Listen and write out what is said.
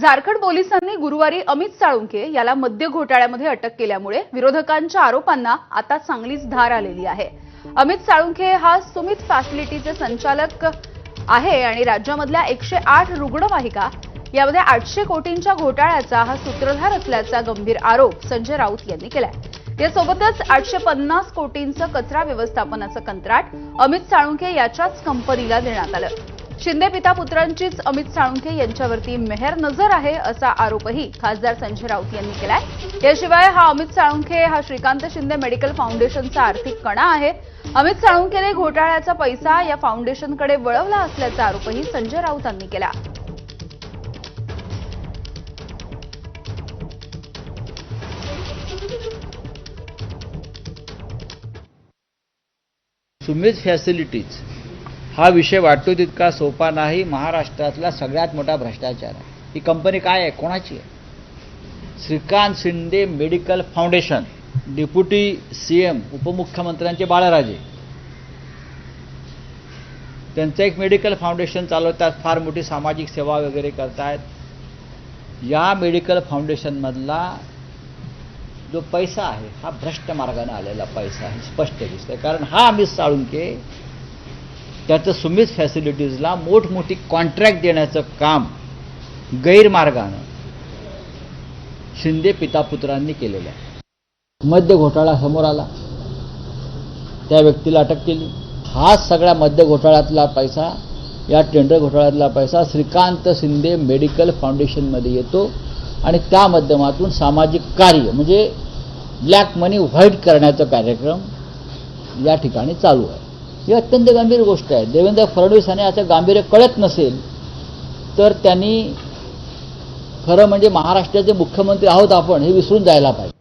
झारखंड पोलिसांनी गुरुवारी अमित साळुंखे याला मद्य घोटाळ्यामध्ये अटक केल्यामुळे विरोधकांच्या आरोपांना आता चांगलीच धार आलेली आहे. अमित साळुंखे हा सुमित फॅसिलिटीचे संचालक आहे आणि राज्यामधल्या एकशे आठ रुग्णवाहिका यामध्ये आठशे कोटींच्या घोटाळ्याचा हा सूत्रधार असल्याचा गंभीर आरोप संजय राऊत यांनी केलाय. यासोबतच आठशे पन्नास कोटींचं कचरा व्यवस्थापनाचं कंत्राट अमित साळुंखे याच्याच कंपनीला देण्यात आलं. शिंदे पिता पुत्रांचीच अमित साळुंखे यांच्यावरती मेहर नजर आहे असा आरोपही खासदार संजय राऊत यांनी केलाय. याशिवाय हा अमित साळुंखे हा श्रीकांत शिंदे मेडिकल फाउंडेशनचा आर्थिक कणा आहे. अमित साळुंखेने घोटाळ्याचा पैसा या फाउंडेशनकडे वळवला असल्याचा आरोपही संजय राऊतांनी केला. सुमेज फॅसिलिटीज हा विषय वाटतो तितका सोपा नाही. महाराष्ट्रातला सगळ्यात मोठा भ्रष्टाचार आहे. ही कंपनी काय आहे? कोणाची आहे? Shrikant Shinde medical foundation deputy C M उपमुख्यमंत्र्यांचे बाळराजे. त्यांचं एक मेडिकल फाउंडेशन चालवतात फार मोठी सामाजिक सेवा वगैरे करतायत. या मेडिकल फाउंडेशनमधला जो पैसा आहे हा भ्रष्ट मार्गाने आलेला पैसा आहे स्पष्ट दिसतंय. कारण हा अमित साळुंके त्याचं सुमित फॅसिलिटीजला मोठमोठी कॉन्ट्रॅक्ट देण्याचं काम गैरमार्गानं शिंदे पितापुत्रांनी केलेलं आहे. मद्य घोटाळा समोर आला. त्या व्यक्तीला अटक केली. हा सगळ्या मद्य घोटाळ्यातला पैसा या टेंडर घोटाळ्यातला पैसा श्रीकांत शिंदे मेडिकल फाउंडेशनमध्ये येतो आणि त्या माध्यमातून सामाजिक कार्य म्हणजे ब्लॅक मनी व्हाईट करण्याचा कार्यक्रम या ठिकाणी चालू आहे. ही अत्यंत गंभीर गोष्ट आहे. देवेंद्र फडणवीस यांना याचं गांभीर्य कळत नसेल तर त्यांनी खरं म्हणजे महाराष्ट्राचे मुख्यमंत्री आहोत आपण हे विसरून जायला पाहिजे.